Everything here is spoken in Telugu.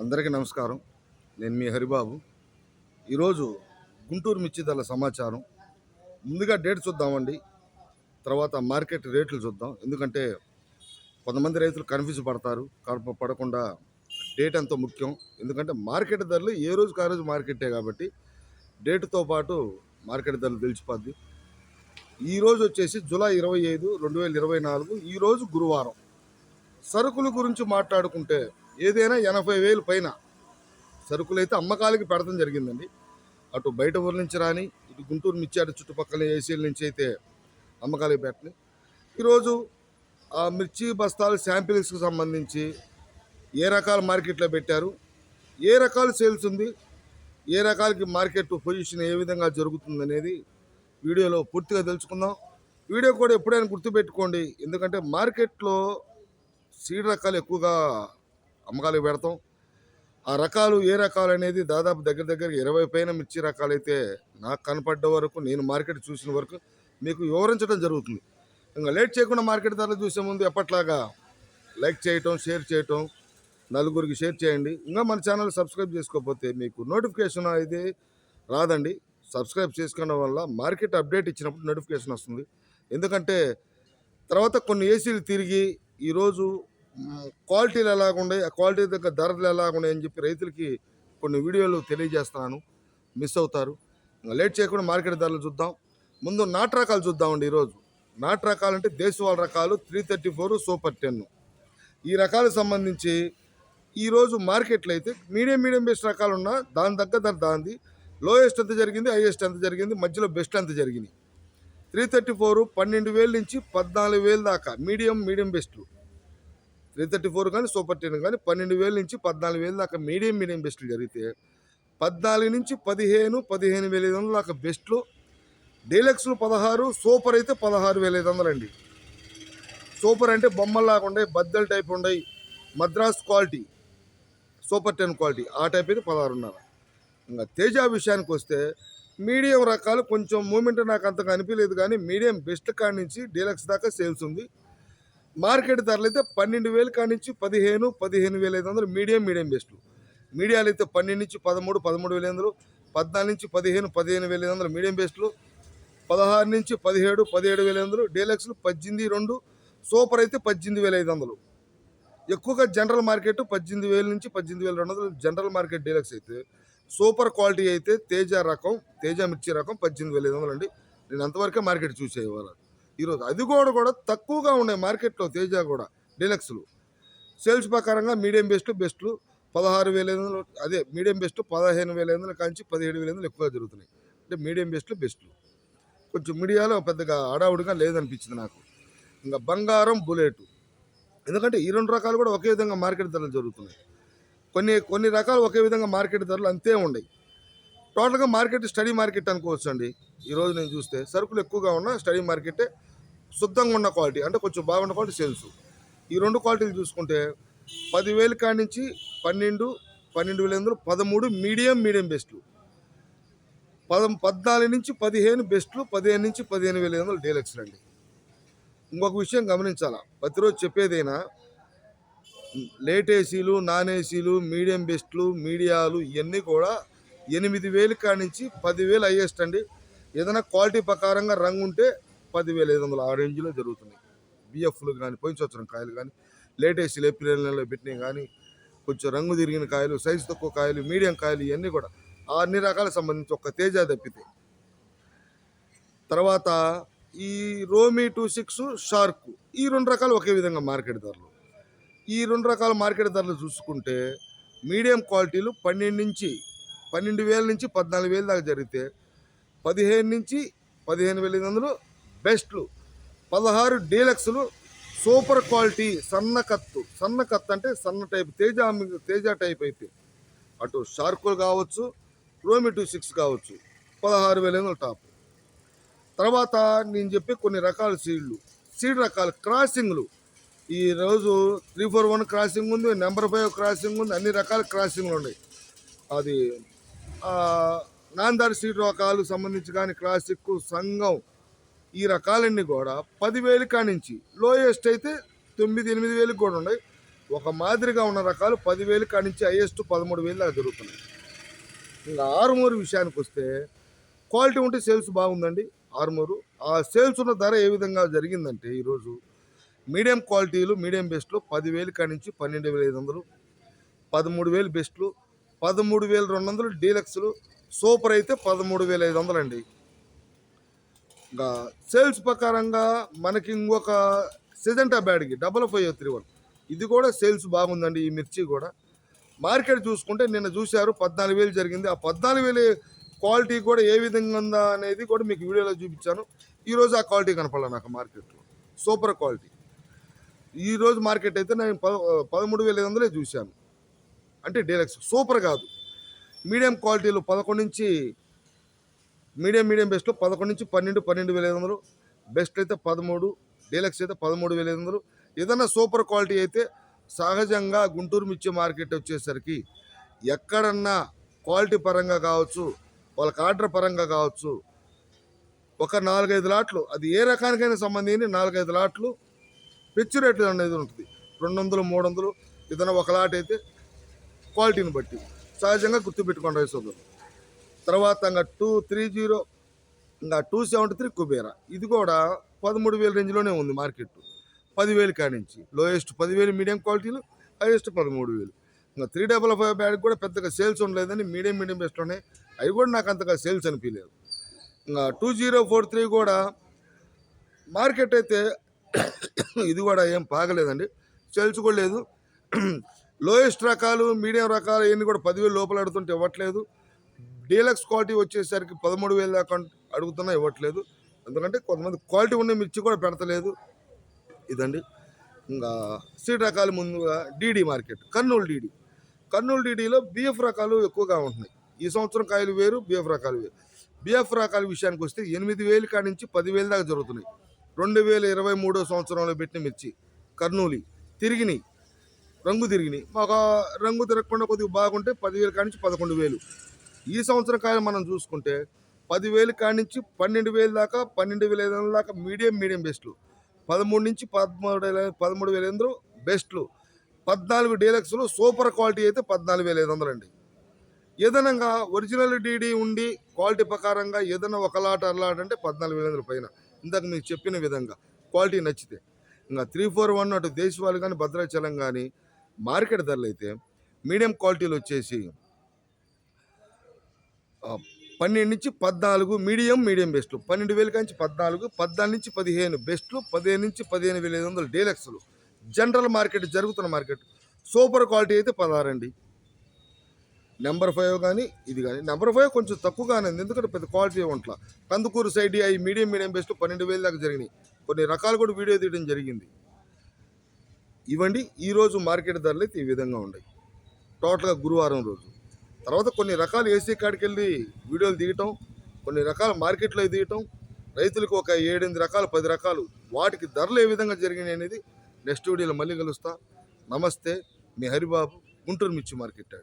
అందరికీ నమస్కారం. నేను మీ హరిబాబు. ఈరోజు గుంటూరు మిర్చి సమాచారం. ముందుగా డేట్ చూద్దామండి. తర్వాత మార్కెట్ రేట్లు చూద్దాం. ఎందుకంటే కొంతమంది రైతులు కన్ఫ్యూజ్ పడతారు. కడప పడకుండా డేట్ ఎంతో ముఖ్యం. ఎందుకంటే మార్కెట్ ధరలు ఏ రోజు ఆ రోజు మార్కెటే కాబట్టి డేట్తో పాటు మార్కెట్ ధరలు తెలిసిపోద్ది. ఈరోజు వచ్చేసి జూలై ఇరవై ఐదు రెండు వేల ఇరవై నాలుగు. ఈరోజు గురువారం. సరుకుల గురించి మాట్లాడుకుంటే ఏదైనా ఎనభై వేలు పైన సరుకులు అయితే అమ్మకాలకి పెడతం జరిగిందండి. అటు బయట ఊరి నుంచి రాని ఇటు గుంటూరు మిర్చి అటు చుట్టుపక్కల ఏసీల నుంచి అయితే అమ్మకాలకి పెట్టని ఈరోజు ఆ మిర్చి బస్తాలు శాంపిల్స్కి సంబంధించి ఏ రకాల మార్కెట్లో పెట్టారు ఏ రకాల సేల్స్ ఉంది ఏ రకాలకి మార్కెట్ పొజిషన్ ఏ విధంగా జరుగుతుంది అనేది వీడియోలో పూర్తిగా తెలుసుకుందాం. వీడియో కూడా ఎప్పుడైనా గుర్తుపెట్టుకోండి ఎందుకంటే మార్కెట్లో సీడ్ రకాలు ఎక్కువగా అమ్మకాలకు పెడతాం. ఆ రకాలు ఏ రకాలు అనేది దాదాపు దగ్గర దగ్గర ఇరవై పైన మిర్చి రకాలు అయితే నాకు కనపడ్డ వరకు నేను మార్కెట్ చూసిన వరకు మీకు వివరించడం జరుగుతుంది. ఇంకా లేట్ చేయకుండా మార్కెట్ ధరలు చూసే ముందు ఎప్పట్లాగా లైక్ చేయటం షేర్ చేయటం నలుగురికి షేర్ చేయండి. ఇంకా మన ఛానల్ సబ్స్క్రైబ్ చేసుకోకపోతే మీకు నోటిఫికేషన్ అయితే రాదండి. సబ్స్క్రైబ్ చేసుకోవడం వల్ల మార్కెట్ అప్డేట్ ఇచ్చినప్పుడు నోటిఫికేషన్ వస్తుంది. ఎందుకంటే తర్వాత కొన్ని ఏసీలు తిరిగి ఈరోజు క్వాలిటీలు ఎలాగుండే ఆ క్వాలిటీ దగ్గర ధరలు ఎలాగున్నాయి అని చెప్పి రైతులకి కొన్ని వీడియోలు తెలియజేస్తున్నాను. మిస్ అవుతారు. లేట్ చేయకుండా మార్కెట్ ధరలు చూద్దాం. ముందు నాటు రకాలు చూద్దామండి ఈరోజు. నాటు రకాలు అంటే దేశవాళ రకాలు three thirty four super ten. ఈ రకాలకు సంబంధించి ఈరోజు మార్కెట్లో అయితే మీడియం మీడియం బెస్ట్ రకాలు ఉన్నా దాని తగ్గ ధర దాంది. లోయెస్ట్ ఎంత జరిగింది హైయెస్ట్ ఎంత జరిగింది మధ్యలో బెస్ట్ ఎంత జరిగింది త్రీ థర్టీ ఫోర్ పన్నెండు వేల నుంచి పద్నాలుగు వేలు దాకా మీడియం మీడియం బెస్ట్లు. త్రీ థర్టీ ఫోర్ కానీ సూపర్ టెన్ కానీ పన్నెండు వేల నుంచి పద్నాలుగు వేలు దాకా మీడియం మీడియం బెస్ట్లు జరిగితే పద్నాలుగు నుంచి పదిహేను పదిహేను వేల ఐదు వందలు దాకా బెస్ట్లు డీలక్స్లు పదహారు సూపర్ అయితే పదహారు వేల ఐదు వందలు అండి సూపర్ అంటే బొమ్మల్లాగా ఉండే బద్దల టైప్ ఉండయి Madras quality super ten quality ఆ టైప్ అయితే పదహారున్నర ఇంకా తేజ విషయానికి వస్తే మీడియం రకాలు కొంచెం మూమెంట్ నాకు అంతగా అనిపించలేదు కానీ మీడియం బెస్ట్ కాడి నుంచి డీలక్స్ దాకా సేల్స్ ఉంది. మార్కెట్ ధరలు అయితే పన్నెండు వేలు కాడి నుంచి పదిహేను పదిహేను వేల ఐదు వందలు మీడియం మీడియం బెస్ట్లు మీడియాలు అయితే పన్నెండు నుంచి పదమూడు పదమూడు వేల ఐదు వందలు పద్నాలుగు నుంచి పదిహేను పదిహేను వేల ఐదు వందలు మీడియం బెస్ట్లు పదహారు నుంచి పదిహేడు పదిహేడు వేల ఐదు వందలు డీలక్స్లు పద్దెనిమిది రెండు సూపర్ అయితే పద్దెనిమిది వేల ఐదు వందలు. ఎక్కువగా జనరల్ మార్కెట్ పద్దెనిమిది వేల నుంచి పద్దెనిమిది వేల రెండు వందలు జనరల్ మార్కెట్ డీలక్స్ అయితే. సూపర్ క్వాలిటీ అయితే తేజ రకం తేజ మిర్చి రకం పద్దెనిమిది వేల ఐదు వందలు అండి. నేను అంతవరకే మార్కెట్ చూసే ఈరోజు అది కూడా కూడా తక్కువగా ఉన్నాయి మార్కెట్లో తేజ కూడా డీలక్స్లు. సేల్స్ ప్రకారంగా మీడియం బెస్ట్ బెస్ట్లు పదహారు వేల ఐదు వందలు అదే మీడియం బెస్ట్ పదహేను వేల ఐదు వందల కాంచి పదిహేడు వేల ఐదు వందలు ఎక్కువగా జరుగుతున్నాయి. అంటే మీడియం బెస్ట్లు బెస్ట్లు. కొంచెం మీడియాలో పెద్దగా హడావుడిగా లేదనిపించింది నాకు. ఇంకా బంగారం బుల్లెట్. ఎందుకంటే ఈ రెండు రకాలు కూడా ఒకే విధంగా మార్కెట్ ధరలు జరుగుతున్నాయి. కొన్ని కొన్ని రకాలు ఒకే విధంగా మార్కెట్ ధరలు అంతే ఉన్నాయి టోటల్గా మార్కెట్ స్టడీ మార్కెట్ అనుకోవచ్చు అండి ఈరోజు నేను చూస్తే సరుకులు ఎక్కువగా ఉన్న స్టడీ మార్కెటే శుద్ధంగా ఉన్న క్వాలిటీ అంటే కొంచెం బాగున్న క్వాలిటీ సేల్స్. ఈ రెండు క్వాలిటీలు చూసుకుంటే పదివేలు కాడి నుంచి పన్నెండు పన్నెండు వేల ఎనిమిది పదమూడు మీడియం మీడియం బెస్ట్లు. పద పద్నాలుగు నుంచి పదిహేను బెస్ట్లు పదిహేను నుంచి పదిహేను వేల ఎనిమిది వందలు డీలక్స్లు అండి. ఇంకొక విషయం గమనించాలా? ప్రతిరోజు చెప్పేదైనా? లేట్ ఏసీలు నాన్ ఏసీలు మీడియం బెస్ట్లు మీడియాలు ఇవన్నీ కూడా ఎనిమిది వేలు కానించి నుంచి పదివేలు హైయెస్ట్ అండి. ఏదైనా క్వాలిటీ ప్రకారంగా రంగు ఉంటే పదివేల ఐదు వందలు ఆ రేంజ్లో జరుగుతున్నాయి. బిఎఫ్లు కానీ పోయిన సంవత్సరం కాయలు కానీ లేటెస్ట్ ఏప్రిల్ నెలలో పెట్టినవి కానీ కొంచెం రంగు తిరిగిన కాయలు సైజు తక్కువ కాయలు మీడియం కాయలు ఇవన్నీ కూడా ఆ అన్ని రకాలకు సంబంధించి ఒక తేజ తప్పితే. తర్వాత ఈ రోమీ టూ సిక్స్ షార్క్ ఈ రెండు రకాలు ఒకే విధంగా మార్కెట్ ధరలు. ఈ రెండు రకాల మార్కెట్ ధరలు చూసుకుంటే మీడియం క్వాలిటీలు పన్నెండు నుంచి పన్నెండు వేల నుంచి పద్నాలుగు వేల దాకా జరిగితే పదిహేను నుంచి పదిహేను వేల ఐదు వందలు బెస్ట్లు. పదహారు డీలక్స్లు సూపర్ క్వాలిటీ సన్న కత్తు. సన్న కత్తు అంటే సన్న టైప్ తేజ తేజ టైప్ అయితే. అటు షార్కోల్ కావచ్చు రోమి టూ సిక్స్ కావచ్చు. పదహారు వేల ఐదు టాప్. తర్వాత నేను చెప్పే కొన్ని రకాల సీడ్లు. సీడ్ రకాలు క్రాసింగ్లు. ఈ రోజు త్రీ ఫోర్ వన్ క్రాసింగ్ ఉంది నెంబర్ ఫైవ్ క్రాసింగ్ ఉంది అన్ని రకాల క్రాసింగ్లు ఉన్నాయి. అది గాంధారి నాందారి రకాలు సంబంధించి కానీ క్లాసిక్ సంఘం ఈ రకాలన్నీ కూడా పదివేలు కానించి లోయెస్ట్ అయితే తొమ్మిది ఎనిమిది వేలకు కూడా ఉన్నాయి. ఒక మాదిరిగా ఉన్న రకాలు పదివేలు కానించి హైయెస్ట్ పదమూడు వేలు దాకా జరుగుతున్నాయి ఇంకా ఆరుమూరు విషయానికి వస్తే క్వాలిటీ ఉంటే సేల్స్ బాగుందండి ఆరుమూరు. ఆ సేల్స్ ఉన్న ధర ఏ విధంగా జరిగిందంటే ఈరోజు మీడియం క్వాలిటీలు మీడియం బెస్ట్లు పదివేలు కానించి పన్నెండు వేల ఐదు వందలు పదమూడు వేలు బెస్ట్లు పదమూడు వేల రెండు వందలు డీలక్స్లు. సూపర్ అయితే పదమూడు వేల ఐదు వందలు అండి ఇంకా సేల్స్ ప్రకారంగా మనకి ఇంకొక సిజెంటా బ్యాడ్కి డబల్ ఫైవ్ త్రీ వన్. ఇది కూడా సేల్స్ బాగుందండి ఈ మిర్చి కూడా. మార్కెట్ చూసుకుంటే నిన్న చూశారు పద్నాలుగు వేలు జరిగింది. ఆ పద్నాలుగు వేలు క్వాలిటీ కూడా ఏ విధంగా ఉందా అనేది కూడా మీకు వీడియోలో చూపించాను. ఈరోజు ఆ క్వాలిటీ కనపడాలి నాకు మార్కెట్లో. Super quality. ఈరోజు మార్కెట్ అయితే నేను పద పదమూడు వేల ఐదు వందలే చూశాను. అంటే డీలక్స్ సూపర్ కాదు. మీడియం క్వాలిటీలు పదకొండు నుంచి మీడియం మీడియం బెస్ట్లో పదకొండు నుంచి పన్నెండు పన్నెండు వేల ఐదు వందలు. బెస్ట్ అయితే పదమూడు డీలక్స్ అయితే పదమూడు వేల ఐదు వందలు. ఏదైనా సూపర్ క్వాలిటీ అయితే సహజంగా గుంటూరు మిర్చి మార్కెట్ వచ్చేసరికి ఎక్కడన్నా క్వాలిటీ పరంగా కావచ్చు వాళ్ళకి ఆర్డర్ పరంగా కావచ్చు ఒక నాలుగైదు లాట్లు అది ఏ రకానికైనా సంబంధించి నాలుగైదు లాట్లు పిచ్చి రేట్లు అనేది ఉంటుంది. రెండు వందలు మూడు వందలు ఏదైనా ఒక లాట్ అయితే క్వాలిటీని బట్టి సహజంగా గుర్తుపెట్టుకోండి రైస్ సోదరులు. తర్వాత ఇంకా టూ త్రీ జీరో ఇంకా టూ సెవెంటీ త్రీ కుబేరా. ఇది కూడా పదమూడు వేల రేంజ్లోనే ఉంది మార్కెట్. పదివేలు కాడించి లోయెస్ట్ పదివేలు మీడియం క్వాలిటీలు హైయెస్ట్ పదమూడు వేలు. ఇంకా త్రీ డబల్ ఫైవ్ బ్యాగ్ కూడా పెద్దగా సేల్స్ ఉండలేదని మీడియం మీడియం బెస్ట్లోనే అవి కూడా నాకు అంతగా సేల్స్ అనిపించలేదు. ఇంకా టూ జీరో ఫోర్ త్రీ కూడా మార్కెట్ అయితే ఇది కూడా ఏం బాగలేదండి సేల్స్ కూడా లేదు. లోయెస్ట్ రకాలు మీడియం రకాలు ఇవన్నీ కూడా పదివేలు లోపల అడుగుతుంటే ఇవ్వట్లేదు. డీలక్స్ క్వాలిటీ వచ్చేసరికి పదమూడు వేలు దాకా అడుగుతున్నా ఇవ్వట్లేదు. ఎందుకంటే కొంతమంది క్వాలిటీ ఉన్న మిర్చి కూడా పెడతలేదు. ఇదండి. ఇంకా సీడ్ రకాలు ముందుగా DD market Kurnool DD. Kurnool డీడీలో BF రకాలు ఎక్కువగా ఉంటున్నాయి. ఈ సంవత్సరం కాయలు వేరు బిఎఫ్ రకాలు వేరు. బిఎఫ్ రకాల విషయానికి వస్తే ఎనిమిది వేలు కాడి నుంచి పదివేలు దాకా జరుగుతున్నాయి. రెండు వేల ఇరవై మూడో సంవత్సరంలో పెట్టిన మిర్చి కర్నూలి తిరిగినాయి. రంగు తిరిగినాయి. ఒక రంగు తిరగకుండా కొద్దిగా బాగుంటే పదివేలు కాడి నుంచి పదకొండు వేలు. ఈ సంవత్సరం కాయలు మనం చూసుకుంటే పదివేలు కాడి నుంచి పన్నెండు వేలు దాకా పన్నెండు వేల ఐదు వందల దాకా మీడియం మీడియం బెస్ట్లు. పదమూడు నుంచి పదమూడు వేల పదమూడు వేల ఎనిమిది బెస్ట్లు. పద్నాలుగు డీలక్స్లు సూపర్ క్వాలిటీ అయితే పద్నాలుగు వేల ఐదు వందలు అండి ఏదైనా ఒరిజినల్ డీడీ ఉండి క్వాలిటీ ప్రకారంగా ఏదైనా ఒక లాట్ అర్లాట్ అంటే పద్నాలుగు వేల ఐదు వందల పైన. ఇందాక మీకు చెప్పిన విధంగా క్వాలిటీ నచ్చితే. ఇంకా త్రీ ఫోర్ వన్ అటు దేశవాళి కానీ భద్రాచలం కానీ మార్కెట్ ధరలు అయితే మీడియం క్వాలిటీలు వచ్చేసి పన్నెండు నుంచి పద్నాలుగు మీడియం మీడియం బెస్ట్లు. పన్నెండు వేల నుంచి పద్నాలుగు పద్నాలుగు నుంచి పదిహేను బెస్ట్లు పదిహేను నుంచి పదిహేను వేల ఐదు వందలు డీలక్స్లు. జనరల్ మార్కెట్ జరుగుతున్న మార్కెట్. సూపర్ క్వాలిటీ అయితే పదహారు అండి నెంబర్ ఫైవ్ కానీ ఇది కానీ. నెంబర్ ఫైవ్ కొంచెం తక్కువగానే ఉంది. ఎందుకంటే పెద్ద క్వాలిటీ ఉంట్ల కందుకూరు సైడ్ అవి మీడియం మీడియం బెస్ట్ పన్నెండు వేల దాకా జరిగినాయి. కొన్ని రకాలు కూడా వీడియో తీయడం జరిగింది. ఇవ్వండి. ఈరోజు మార్కెట్ ధరలు అయితే ఈ విధంగా ఉన్నాయి. టోటల్గా గురువారం రోజు. తర్వాత కొన్ని రకాలు ఏసీ కాడికి వెళ్ళి వీడియోలు తీయటం కొన్ని రకాల మార్కెట్లో తీయటం రైతులకు ఒక ఏడెనిమిది రకాలు పది రకాలు వాటికి ధరలు ఏ విధంగా జరిగినాయి అనేది నెక్స్ట్ వీడియోలో మళ్ళీ కలుస్తా. నమస్తే. మీ హరిబాబు గుంటూరు మిర్చి మార్కెట్